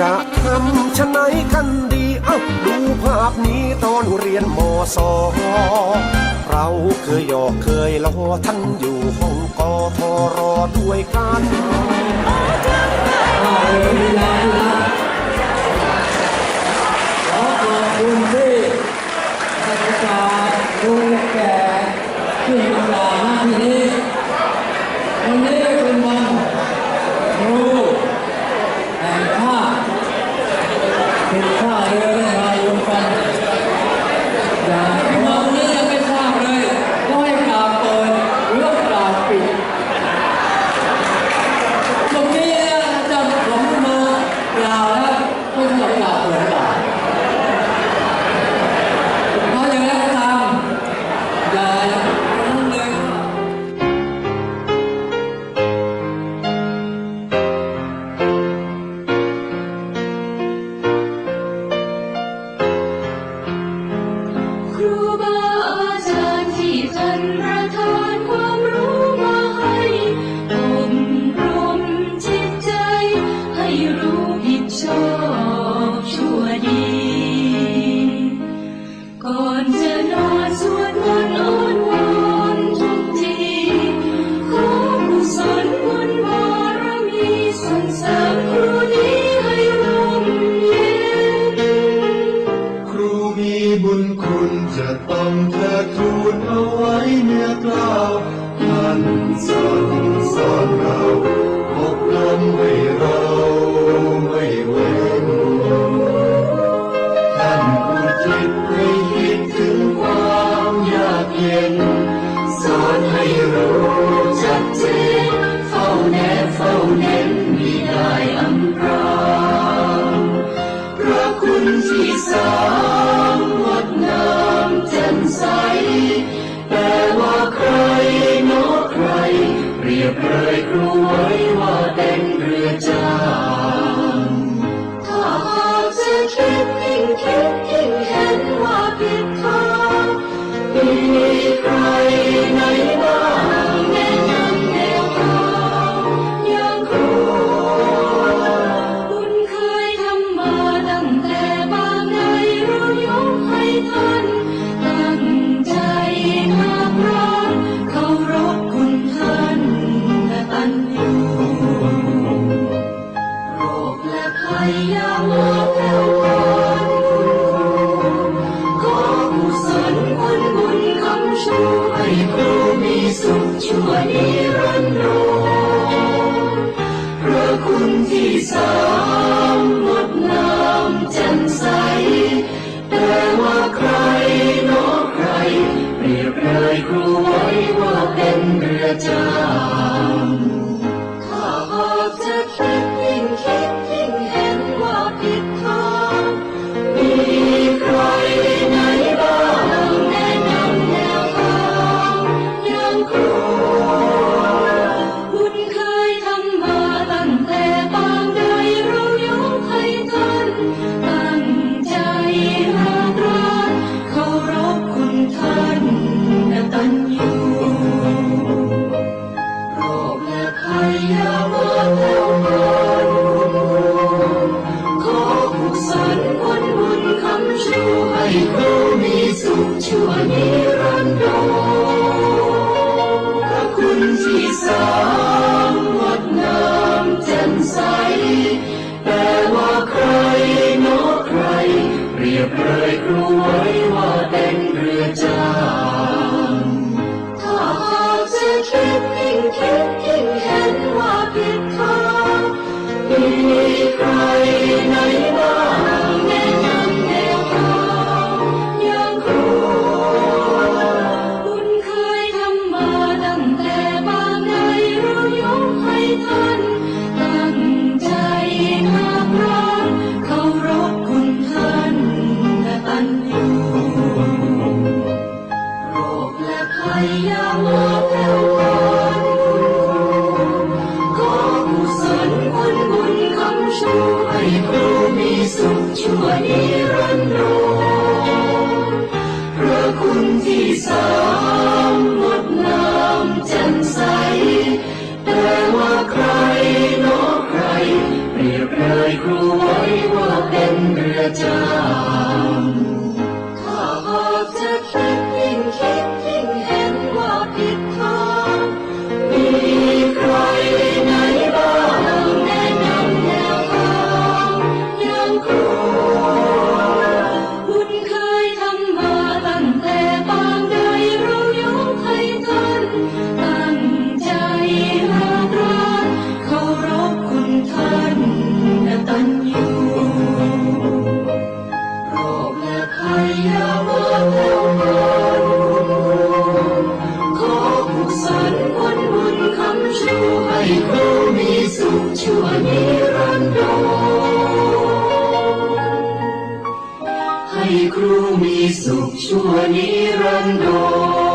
จะทำชะไหนกันดี เอ้าดูภาพนี้ตอนเรียนมสองเราเคยหยอกเคยล้อท่านอยู่ห้องกอทอรอด้วยกันขอาสนนี้วันนี้ sun, sun, sun. ชุดที่เห็我 สุขชั่วนิรันดรพระคุณที่สามงดงามแจ่มใส แต่ว่าใครนอใคร เปรียบเลยครูไว้ว่าเป็นเรือจา คิดยิ่งเห็นว่าผิดทางมีใครไหนบ้าง Hare มีสุขชั่วนิรันดร